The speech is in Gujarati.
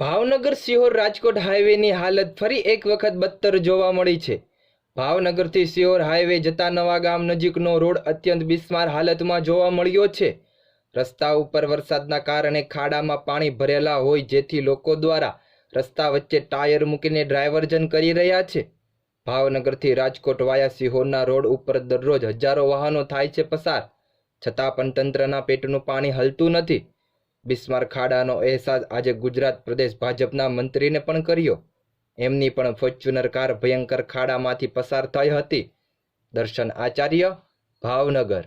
ભાવનગર સિહોર રાજકોટ હાઈવેની હાલત ફરી એક વખત બદતર જોવા મળી છે. ભાવનગરથી સિહોર હાઈવે જતા નવા ગામ નજીકનો રોડ અત્યંત બિસ્માર હાલતમાં જોવા મળ્યો છે. રસ્તા ઉપર વરસાદના કારણે ખાડામાં પાણી ભરેલા હોય જેથી લોકો દ્વારા રસ્તા વચ્ચે ટાયર મૂકીને ડ્રાઈવર્જન કરી રહ્યા છે. ભાવનગરથી રાજકોટ વાયા સિહોરના રોડ ઉપર દરરોજ હજારો વાહનો થાય છે પસાર. છતાં પણ તંત્રના પેટનું પાણી હલતું નથી. બિસ્માર ખાડાનો અહેસાસ આજે ગુજરાત પ્રદેશ ભાજપના મંત્રીને પણ કર્યો. એમની પણ ફોર્ચ્યુનર કાર ભયંકર ખાડામાંથી પસાર થઈ હતી. દર્શન આચાર્ય, ભાવનગર.